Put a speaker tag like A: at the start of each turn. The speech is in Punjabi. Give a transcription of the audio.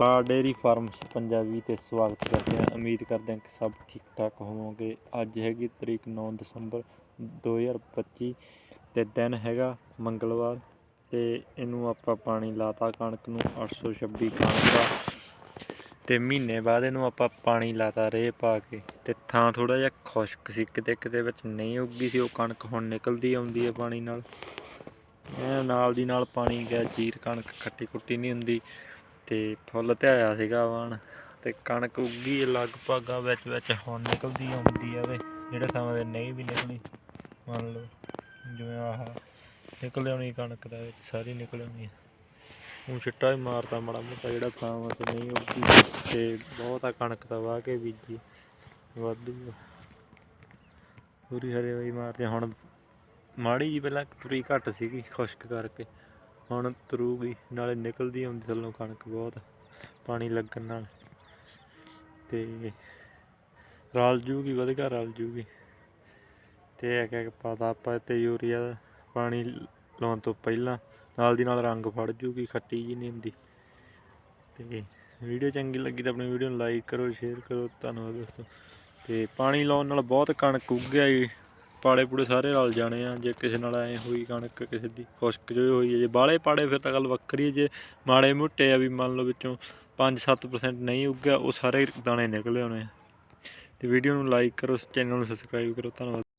A: ਪਾ ਡੇਰੀ ਫਾਰਮਸ ਪੰਜਾਬੀ ਤੇ ਸਵਾਗਤ ਕਰਦੇ ਹਾਂ। ਉਮੀਦ ਕਰਦੇ ਹਾਂ ਕਿ ਸਭ ਠੀਕ ਠਾਕ ਹੋਵੋਗੇ। ਅੱਜ ਹੈਗੀ ਤਰੀਕ 9 ਦਸੰਬਰ 2025 ਤੇ ਦਿਨ ਹੈਗਾ ਮੰਗਲਵਾਰ ਤੇ ਇਹਨੂੰ ਆਪਾਂ ਪਾਣੀ ਲਾਤਾ ਕਣਕ ਨੂੰ 826 ਕਣਕ ਦਾ ਤੇ ਮਹੀਨੇ ਬਾਅਦ ਇਹਨੂੰ ਆਪਾਂ ਪਾਣੀ ਲਾਤਾ ਰੇ ਪਾ ਕੇ ਤੇ ਥਾਂ ਥੋੜਾ ਜਿਹਾ ਖੁਸ਼ਕ ਸੀ, ਕਿਤੇ ਕਿਤੇ ਵਿੱਚ ਨਹੀਂ ਉੱਗੀ ਸੀ, ਉਹ ਕਣਕ ਹੁਣ ਨਿਕਲਦੀ ਆਉਂਦੀ ਹੈ ਪਾਣੀ ਨਾਲ। ਨਾਲ ਦੀ ਨਾਲ ਪਾਣੀ ਗਿਆ, ਜੀਰ ਕਣਕ ਖੱਟੀ ਕੁੱਟੀ ਨਹੀਂ ਹੁੰਦੀ। ਤੇ ਫੁੱਲ ਧਿਆਇਆ ਸੀਗਾ ਵਾਣ ਤੇ ਕਣਕ ਉੱਗੀ ਲਗਭਗ ਆ ਵਿੱਚ ਵਿੱਚ, ਹੁਣ ਨਿਕਲਦੀ ਆਉਂਦੀ ਆ ਵੇ। ਜਿਹੜੇ ਥਾਂ 'ਤੇ ਨਹੀਂ ਵੀ ਨਿਕਲੀ, ਮੰਨ ਲਓ ਜਿਵੇਂ ਆਹ ਨਿਕਲ ਆਉਣੀ ਕਣਕ ਦਾ ਵਿੱਚ, ਸਾਰੀ ਨਿਕਲ ਆਉਣੀ ਹੈ ਛਿੱਟਾ ਵੀ ਮਾਰਦਾ ਮਾੜਾ ਮੋਟਾ, ਜਿਹੜਾ ਥਾਵਾਂ ਤੇ ਨਹੀਂ ਉੱਗੀ ਤੇ ਬਹੁਤ ਆ ਕਣਕ ਤਾਂ ਵਾਹ ਕੇ ਬੀਜੀ, ਵਾਧੂ ਪੂਰੀ ਹਰੇ ਹੋਈ ਮਾਰਦੇ ਹੁਣ ਮਾੜੀ ਜੀ ਪਹਿਲਾਂ ਤੁਰੀ ਘੱਟ ਸੀਗੀ ਖੁਸ਼ਕ ਕਰਕੇ। ਹੁਣ ਤਰੂਗੀ, ਨਾਲੇ ਨਿਕਲਦੀ ਆਉਂਦੀ ਥੱਲੋਂ ਕਣਕ ਬਹੁਤ, ਪਾਣੀ ਲੱਗਣ ਨਾਲ। ਤੇ ਰਲ ਜੂਗੀ, ਵਧੀਆ ਰਲ ਜੂਗੀ। ਤੇ ਇੱਕ ਇੱਕ ਪਾਤਾ ਆਪਾਂ ਤੇ ਯੂਰੀਆ ਪਾਣੀ ਲਾਉਣ ਤੋਂ ਪਹਿਲਾਂ, ਨਾਲ ਦੀ ਨਾਲ ਰੰਗ ਫੜ ਜੂਗੀ, ਖੱਟੀ ਜੀ ਨਹੀਂ ਹੁੰਦੀ। ਤੇ ਵੀਡੀਓ ਚੰਗੀ ਲੱਗੀ ਤਾਂ ਆਪਣੀ ਵੀਡੀਓ ਨੂੰ ਲਾਈਕ ਕਰੋ, ਸ਼ੇਅਰ ਕਰੋ, ਧੰਨਵਾਦ ਦੋਸਤੋ। ਤੇ ਪਾਣੀ ਲਾਉਣ ਨਾਲ ਬਹੁਤ ਕਣਕ ਉੱਗਿਆ ਜੀ ਪਾੜੇ ਪੂੜੇ ਸਾਰੇ ਰਲ ਜਾਣੇ ਆ, ਜੇ ਕਿਸੇ ਨਾਲ ਐ ਹੋਈ ਕਣਕ, ਕਿਸੇ ਦੀ ਖੁਸ਼ਕ ਜੋ ਹੋਈ ਹੈ ਜੇ ਬਾਲੇ ਪਾੜੇ ਫਿਰ ਤਾਂ ਗੱਲ ਵੱਖਰੀ ਹੈ ਜੇ ਮਾੜੇ ਮੋਟੇ ਆ ਵੀ ਮੰਨ ਲਓ ਵਿੱਚੋਂ 5-7% ਨਹੀਂ ਉੱਗਿਆ, ਉਹ ਸਾਰੇ ਦਾਣੇ ਨਿਕਲੇ ਆਉਣੇ ਆ। ਤੇ ਵੀਡੀਓ ਨੂੰ ਲਾਈਕ ਕਰੋ ਚੈਨਲ ਨੂੰ ਸਬਸਕ੍ਰਾਈਬ ਕਰੋ, ਧੰਨਵਾਦ।